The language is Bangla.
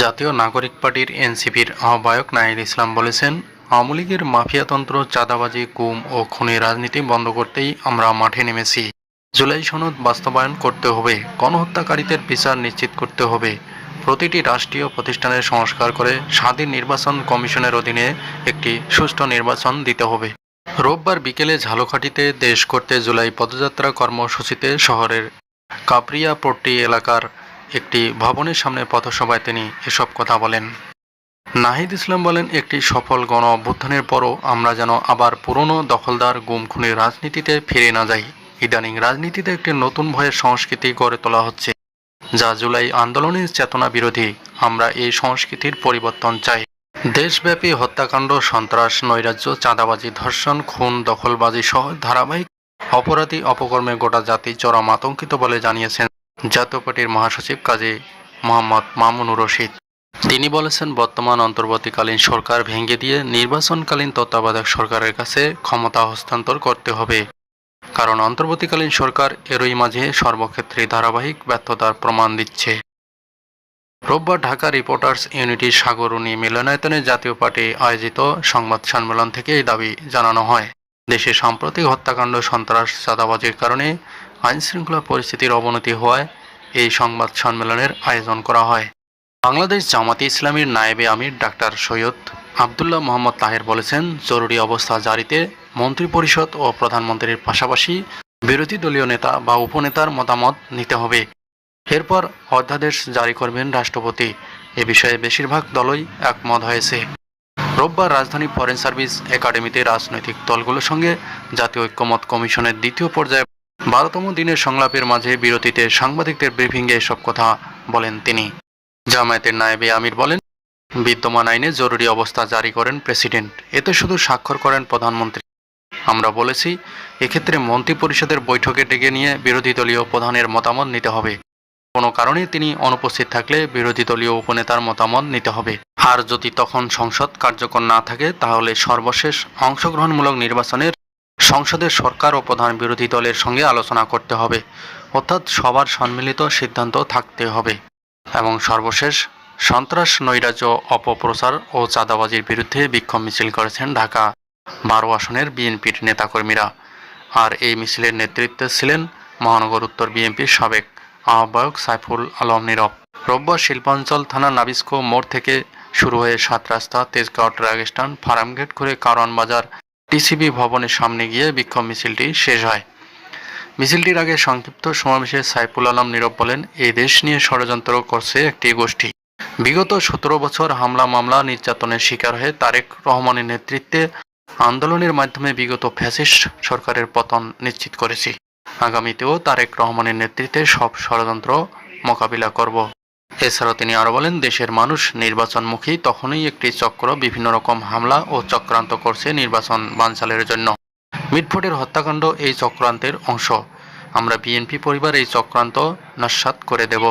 জাতীয় নাগরিক পার্টির এনসিপির আহ্বায়ক নাহিদ ইসলাম বলেছেন, আওয়ামী লীগের মাফিয়াতন্ত্র চাঁদাবাজি কুম ও খুনি রাজনীতি বন্ধ করতেই আমরা মাঠে নেমেছি। জুলাই সনদ বাস্তবায়ন করতে হবে, গণহত্যাকারীদের বিচার নিশ্চিত করতে হবে। প্রতিটি রাষ্ট্রীয় প্রতিষ্ঠানের সংস্কার করে স্বাধীন নির্বাচন কমিশনের অধীনে একটি সুষ্ঠু নির্বাচন দিতে হবে। রোববার বিকেলে ঝালকাঠিতে দেশ করতে জুলাই পদযাত্রা কর্মসূচিতে শহরের কাপরিয়াপট্টি এলাকার একটি ভবনের সামনে পথসভায় তিনি এসব কথা বলেন। নাহিদ ইসলাম বলেন, একটি সফল গণ অভ্যুত্থানের পরও আমরা যেন আবার পুরনো দখলদার গুম খুনির রাজনীতিতে ফিরে না যাই। ইদানিং রাজনীতিতে একটি নতুন ভয়ের সংস্কৃতি গড়ে তোলা হচ্ছে, যা জুলাই আন্দোলনের চেতনা বিরোধী। আমরা এই সংস্কৃতির পরিবর্তন চাই। দেশব্যাপী হত্যাকাণ্ড, সন্ত্রাস, নৈরাজ্য, চাঁদাবাজি, ধর্ষণ, খুন, দখলবাজি সহ ধারাবাহিক অপরাধী অপকর্মে গোটা জাতি চরম আতঙ্কিত বলে জানিয়েছেন। জাতীয় পার্টির মহাসচিব কাজী মোহাম্মদ মামুনুর রশিদ। তিনি বলেছেন, বর্তমান অন্তর্বর্তীকালীন সরকার ভেঙে দিয়ে নির্বাচনকালীন তত্ত্বাবধায়ক সরকারের কাছে ক্ষমতা হস্তান্তর করতে হবে। কারণ অন্তর্বর্তীকালীন সরকার এরই মাঝে সর্বক্ষেত্রে ধারাবাহিক ব্যর্থতার প্রমাণ দিচ্ছে। রোববার ঢাকা রিপোর্টার্স ইউনিটির সাগরণী মিলনায়তনে জাতীয় পার্টি আয়োজিত সংবাদ সম্মেলন থেকে এই দাবি জানানো হয়। দেশে সাম্প্রতিক হত্যাকাণ্ড, সন্ত্রাস, চাঁদাবাজির কারণে আইনশৃঙ্খলা পরিস্থিতির অবনতি হওয়ায় এই সংবাদ সম্মেলনের আয়োজন করা হয়। বাংলাদেশ জামাতি ইসলামীর নায়েবে আমির ডাক্তার সৈয়দ আবদুল্লাহ মোহাম্মদ তাহের বলেছেন, জরুরি অবস্থা জারিতে মন্ত্রিপরিষদ ও প্রধানমন্ত্রীর পাশাপাশি বিরোধী দলীয় নেতা বা উপনেতার মতামত নিতে হবে। এরপর অধ্যাদেশ জারি করবেন রাষ্ট্রপতি। এ বিষয়ে বেশিরভাগ দলই একমত হয়েছে। রোববার রাজধানী ফরেন সার্ভিস একাডেমিতে রাজনৈতিক দলগুলোর সঙ্গে জাতীয় ঐক্যমত কমিশনের দ্বিতীয় পর্যায়ে বারোতম দিনের সংলাপের মাঝে বিরতিতে সাংবাদিকদের ব্রিফিংয়ে এসব কথা বলেন তিনি। জামায়াতের নায়েবে আমির বলেন, বিদ্যমান আইনে জরুরি অবস্থা জারি করেন প্রেসিডেন্ট। এতে শুধু স্বাক্ষর করেন প্রধানমন্ত্রী। আমরা বলেছি, এক্ষেত্রে মন্ত্রী পরিষদের বৈঠকে ডেকে নিয়ে বিরোধী দলীয় প্রধানের মতামত নিতে হবে। কোনো কারণে তিনি অনুপস্থিত থাকলে বিরোধী দলীয় উপনেতার মতামত নিতে হবে। আর যদি তখন সংসদ কার্যকর না থাকে, তাহলে সর্বশেষ অংশগ্রহণমূলক নির্বাচনের সংসদের সরকার ও প্রধান বিরোধী দলের সঙ্গে আলোচনা করতে হবে। অর্থাৎ সবার সম্মিলিত সিদ্ধান্ত থাকতে হবে। এবং সর্বশেষ, সন্ত্রাস, নৈরাজ্য, অপপ্রচার ও চাঁদাবাজির বিরুদ্ধে বিক্ষোভ মিছিল করেছেন ঢাকা বারো আসনের বিএনপির নেতাকর্মীরা। আর এই মিছিলের নেতৃত্বে ছিলেন মহানগর উত্তর বিএনপির সাবেক আহ্বায়ক সাইফুল আলম নীরব। রোববার শিল্পাঞ্চল থানার নাবিস্কো মোড় থেকে শুরু হয়ে সাত রাস্তা তেজগাঁও ট্রাক স্ট্যান্ড ফার্মগেট করে কারওয়ান বাজার টিসিবি ভবনের সামনে গিয়ে বিক্ষোভ মিছিলটি শেষ হয়। মিছিলটির আগে সংক্ষিপ্ত সমাবেশে সাইফুল আলম নীরব বলেন, এই দেশ নিয়ে ষড়যন্ত্র করছে একটি গোষ্ঠী। বিগত সতেরো বছর হামলা মামলা নির্যাতনের শিকার হয়ে তারেক রহমানের নেতৃত্বে আন্দোলনের মাধ্যমে বিগত ফ্যাসিস্ট সরকারের পতন নিশ্চিত করেছি। আগামীতেও তারেক রহমানের নেতৃত্বে সব ষড়যন্ত্র মোকাবিলা করব। এছাড়াও তিনি আরও বলেন, দেশের মানুষ নির্বাচনমুখী তখনই একটি চক্র বিভিন্ন রকম হামলা ও চক্রান্ত করছে নির্বাচন বানচালের জন্য। মিটফোটের হত্যাকাণ্ড এই চক্রান্তের অংশ। আমরা বিএনপি পরিবার এই চক্রান্ত নস্বাত করে দেব।